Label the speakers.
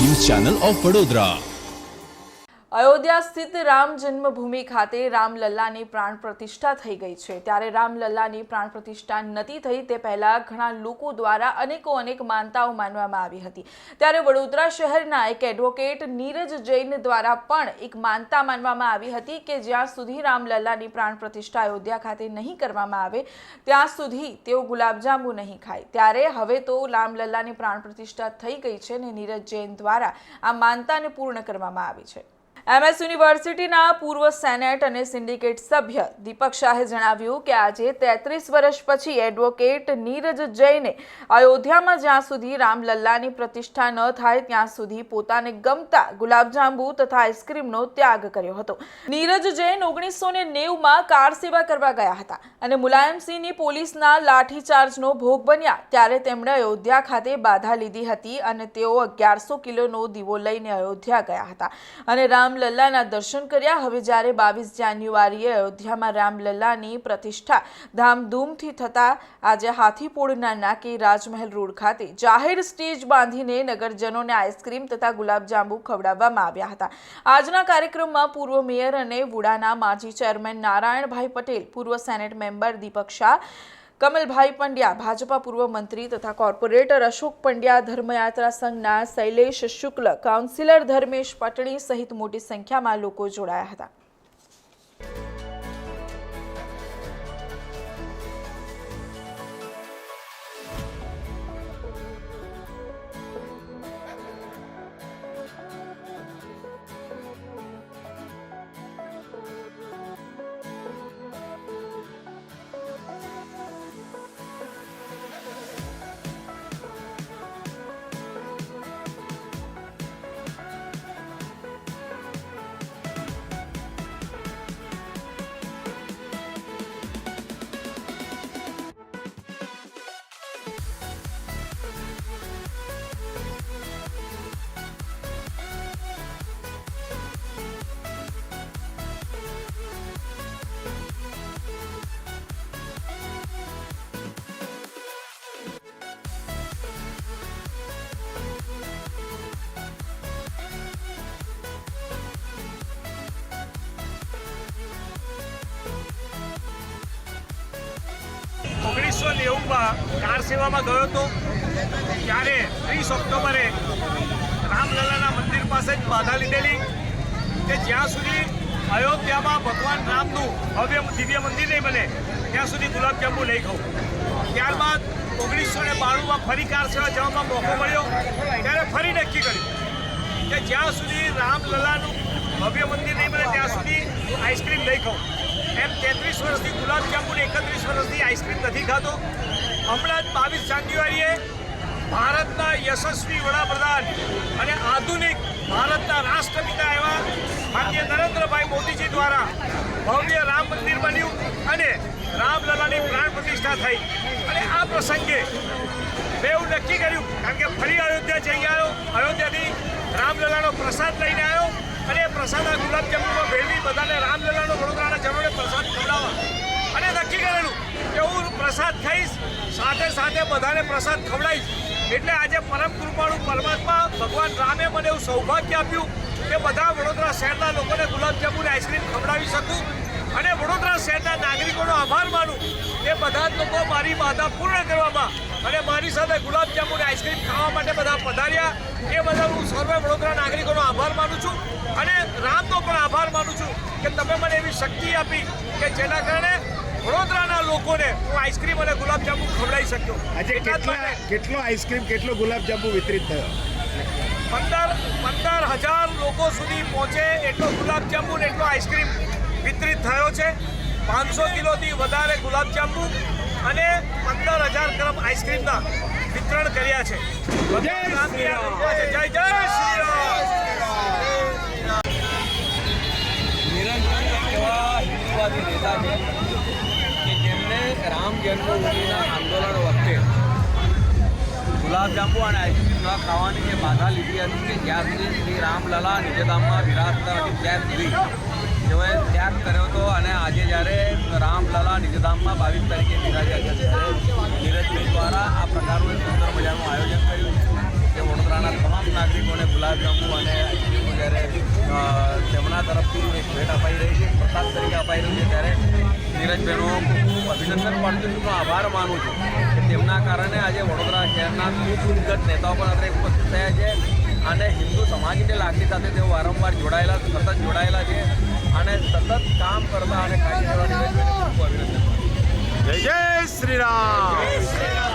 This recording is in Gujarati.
Speaker 1: News channel of Vadodara.
Speaker 2: Ayodhya સ્થિત રામ જન્મભૂમિ ખાતે રામલલ્લાની પ્રાણ પ્રતિષ્ઠા થઈ ગઈ છે. ત્યારે રામલલ્લાની પ્રાણ પ્રતિષ્ઠા નથી થઈ તે પહેલા ઘણા લોકો દ્વારા અનેકો અનેક માનતાઓ માનવામાં આવી હતી. ત્યારે વડોદરા શહેરના એક એડવોકેટ નીરજ જૈન દ્વારા પણ એક માનતા માનવામાં આવી હતી કે જ્યાં સુધી રામલલ્લાની પ્રાણ પ્રતિષ્ઠા અયોધ્યા ખાતે નહીં કરવામાં આવે, ત્યાં સુધી તેઓ ગુલાબજાંબુ નહીં ખાય. ત્યારે હવે તો રામલલ્લાની પ્રાણ પ્રતિષ્ઠા થઈ ગઈ છે અને નીરજ જૈન દ્વારા આ માનતાને પૂર્ણ કરવામાં આવી છે. એમએસ યુનિવર્સિટીના પૂર્વ સેનેટ અને સિન્ડિકેટ સભ્ય દીપક શાહે જણાવ્યું કે આજે તેત્રીસ વર્ષ પછી એડવોકેટ નીરજ જૈને અયોધ્યામાં જ્યાં સુધી રામલલ્લાની પ્રતિષ્ઠા ન થાય ત્યાં સુધી પોતાને ગમતા ગુલાબજાંબુ તથા આઈસ્ક્રીમનો ત્યાગ કર્યો હતો. નીરજ જૈન ઓગણીસો ને નેવુંમાં કાર સેવા કરવા ગયા હતા અને મુલાયમસિંહની પોલીસના લાઠીચાર્જનો ભોગ બન્યા ત્યારે તેમણે અયોધ્યા ખાતે બાધા લીધી હતી અને તેઓ અગિયારસો કિલોનો દીવો લઈને અયોધ્યા ગયા હતા. અને રામલલ્લાના દર્શન કર્યા. હવે જ્યારે બાવીસ જાન્યુઆરીએ અયોધ્યામાં રામલલ્લાની પ્રતિષ્ઠા ધામધૂમથી થતા આજે હાથીપોળના નાકે રાજમહેલ રોડ ખાતે જાહેર સ્ટેજ બાંધીને નગરજનોને આઈસ્ક્રીમ તથા ગુલાબજાંબુ ખવડાવવામાં આવ્યા હતા. આજના કાર્યક્રમમાં પૂર્વ મેયર અને વુડાના માજી ચેરમેન નારાયણભાઈ પટેલ, પૂર્વ સેનેટ મેમ્બર દીપક શાહ કમલભાઈ પંડ્યા, ભાજપા પૂર્વ મંત્રી તથા કોર્પોરેટર અશોક પંડ્યા, ધર્મયાત્રા સંઘના શૈલેષ શુક્લ, કાઉન્સિલર ધર્મેશ પટણી સહિત મોટી સંખ્યામાં લોકો જોડાયા હતા.
Speaker 3: ઓગણીસો નેવુંમાં કાર સેવામાં ગયો હતો. ત્યારે ત્રીસ ઓક્ટોબરે રામલલાના મંદિર પાસે જ બાધા લીધેલી કે જ્યાં સુધી અયોધ્યામાં ભગવાન રામનું ભવ્ય દિવ્ય મંદિર નહીં બને, ત્યાં સુધી ગુલાબજાંબુ નહીં ગયું ત્યારબાદ ઓગણીસો ને બાણુંમાં ફરી કાર સેવા જવામાં મોકો મળ્યો. ત્યારે ફરી નક્કી કર્યું કે જ્યાં સુધી રામલલાનું ભવ્ય મંદિર નહીં બને, ત્યાં સુધી આઈસ્ક્રીમ નહીં ખાઉં એમ તેત્રીસ વર્ષથી ગુલાબજાંબુને એકત્રીસ વર્ષથી આઈસ્ક્રીમ નથી ખાતો. હમણાં જ બાવીસ જાન્યુઆરીએ ભારતના યશસ્વી વડાપ્રધાન અને આધુનિક ભારતના રાષ્ટ્રપિતા એવા માન્ય નરેન્દ્રભાઈ મોદીજી દ્વારા ભવ્ય રામ મંદિર બન્યું અને રામલલાની પ્રાણ પ્રતિષ્ઠા થઈ. અને આ પ્રસંગે મેં એવું નક્કી કર્યું, કારણ કે ફરી અયોધ્યા જઈ આવ્યો. અયોધ્યાથી રામલલાનો પ્રસાદ લઈને આવ્યો. આ ગુલાબજાંબુમાં ભેળવી બધાને રામલીલાનો વડોદરાના જનોને પ્રસાદ ખવડાવવા. અને નક્કી કરેલું કે હું પ્રસાદ ખાઈશ, સાથે સાથે બધાને પ્રસાદ ખવડાવીશ. એટલે આજે પરમ કૃપાળુ પરમાત્મા ભગવાન રામે મને એવું સૌભાગ્ય આપ્યું કે બધા વડોદરા શહેરના લોકોને ગુલાબજાંબુની આઈસ્ક્રીમ ખવડાવી શકું. અને વડોદરા શહેરના નાગરિકોનો આભાર માનું કે બધા જ લોકો મારી બાધા પૂર્ણ કરવામાં અને મારી સાથે ગુલાબજાંબુ આઈસ્ક્રીમ ખાવા માટે બધા પધાર્યા. એ બધા હું સર્વે વડોદરા નાગરિકોનો આભાર માનું છું. અને રામનો પણ આભાર માનું છું કે તમે મને એવી શક્તિ આપી કે જેના કારણે વડોદરાના લોકોને હું આઈસ્ક્રીમ અને ગુલાબજાંબુ ખવડાવી શક્યો.
Speaker 4: આજે કેટલા કેટલો આઈસ્ક્રીમ કેટલો ગુલાબજાંબુ વિતરિત થયો?
Speaker 3: પંદર પંદર હજાર લોકો સુધી પહોંચે એટલો ગુલાબજાંબુ ને એટલો આઈસ્ક્રીમ વિતરિત થયો છે. પાંચસો કિલોથી વધારે ગુલાબજાંબુ અને પંદર હજાર ગ્રામ આઈસ્ક્રીમના વિતરણ કર્યા છે. જય જય શ્રી રામ.
Speaker 5: હિન્દુવાદી નેતા છે કે જેમણે રામ જન્મભૂમિના આંદોલન વખતે ગુલાબજાંબુ અને આઈસ્ક્રીમ ન ખાવાની જે બાધા લીધી હતી કે જ્યાં સુધી શ્રી રામલલા નિજધામમાં વિરાજતા હતી ત્યાં સુધી તેઓએ ત્યાગ કર્યો હતો અને આજે જ્યારે રામલલા નિજધામમાં બાવીસ તારીખે બિરાજ્યા છે ત્યારે નીરજભાઈ દ્વારા આ પ્રકારનું એક સુંદર મજાનું આયોજન કર્યું છે કે વડોદરાના તમામ નાગરિકોને ગુલાબજાંબુ અને આઈસ્ક્રીમ જ્યારે તેમના તરફથી એક ભેટ અપાઈ રહી છે. પ્રસાદ તરીકે અપાઈ રહી ખૂબ ખૂબ અભિનંદન છું આભાર માનું છું કે તેમના કારણે આજે વડોદરા શહેરના દિગ્ગજ નેતાઓ પણ અત્યારે ઉપસ્થિત થયા છે અને હિન્દુ સમાજની લાગણી સાથે તેઓ વારંવાર જોડાયેલા સતત જોડાયેલા છે અને સતત કામ કરતા અને કાર્ય કરવા અભિનંદન.
Speaker 4: જય જય શ્રી રામ.